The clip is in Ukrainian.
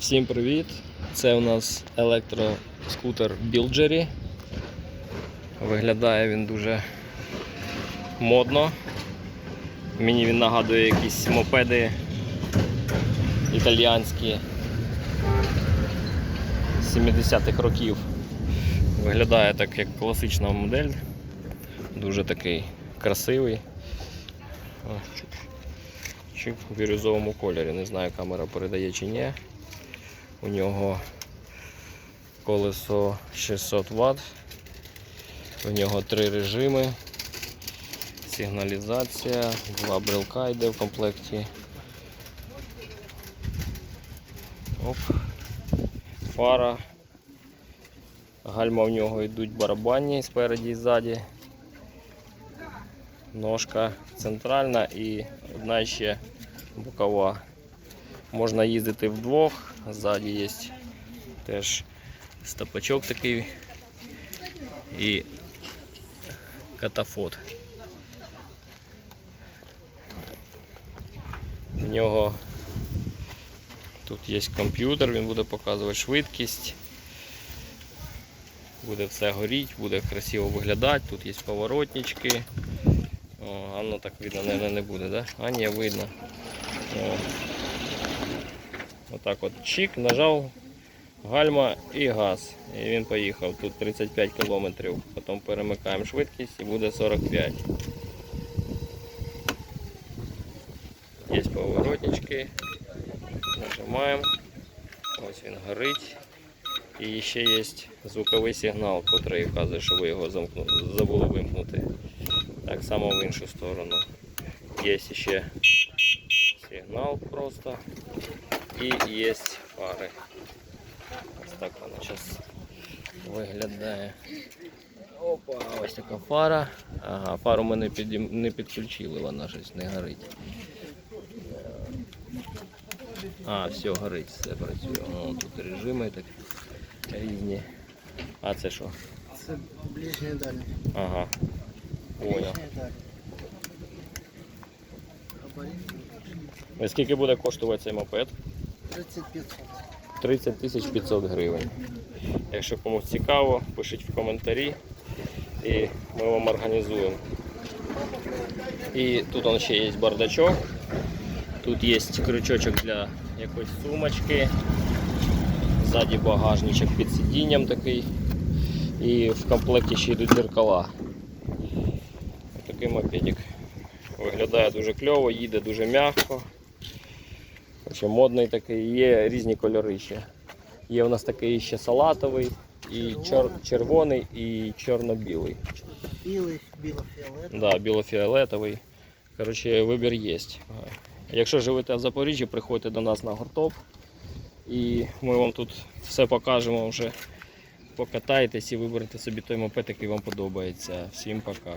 Всім привіт! Це у нас електроскутер Білджері. Виглядає він дуже модно. Мені він нагадує якісь мопеди італіянські 70-х років. Виглядає так як класична модель. Дуже такий красивий. О, в бірюзовому кольорі. Не знаю, камера передає чи ні. У нього колесо 600 Вт. У нього три режими. Сигналізація, два брелка йде в комплекті. Оп. Фара. Гальма в нього йдуть барабанні спереді і ззаді. Ножка центральна і одна ще бокова. Можна їздити вдвох, ззаді є теж стопачок такий і катафот. В нього тут є комп'ютер, він буде показувати швидкість. Буде все горіти, буде красиво виглядати, тут є поворотнички. О, а воно так видно, наверное, не буде, да? А видно. О. Отак от чик, нажав гальма і газ. І він поїхав. Тут 35 кілометрів. Потім перемикаємо швидкість і буде 45. Є поворотнички. Нажимаємо. Ось він горить. І ще є звуковий сигнал, який вказує, що ви його забули вимкнути. Так само в іншу сторону. Є ще сигнал просто. І є фари. Ось так вона зараз виглядає. Опа, ось така фара. Ага, фару ми не, підім- не підключили, вона щось не горить. А, все, горить, все працює. О, тут режими так різні. А це що? Це ближнє дальнє. Ага. Понял. І скільки буде коштувати цей мопед? 3500. 30 тисяч 500 гривень. Якщо комусь цікаво, пишіть в коментарі і ми вам організуємо. І тут он ще є бардачок. Тут є крючочок для якоїсь сумочки. Ззаді багажничок під сидінням такий. І в комплекті ще йдуть дзеркала. Такий мопедик. Виглядає дуже кльово, їде дуже м'яко. Модний такий, є різні кольори ще. Є у нас такий ще салатовий, і чор- червоний, і чорно-білий. Білий, біло-фіолетовий. Да, біло-фіолетовий. Коротше, вибір є. Якщо живете в Запоріжжі, приходьте до нас на гуртоп. І ми вам тут все покажемо вже. Покатаєтесь і виберете собі той мопед, який вам подобається. Всім пока.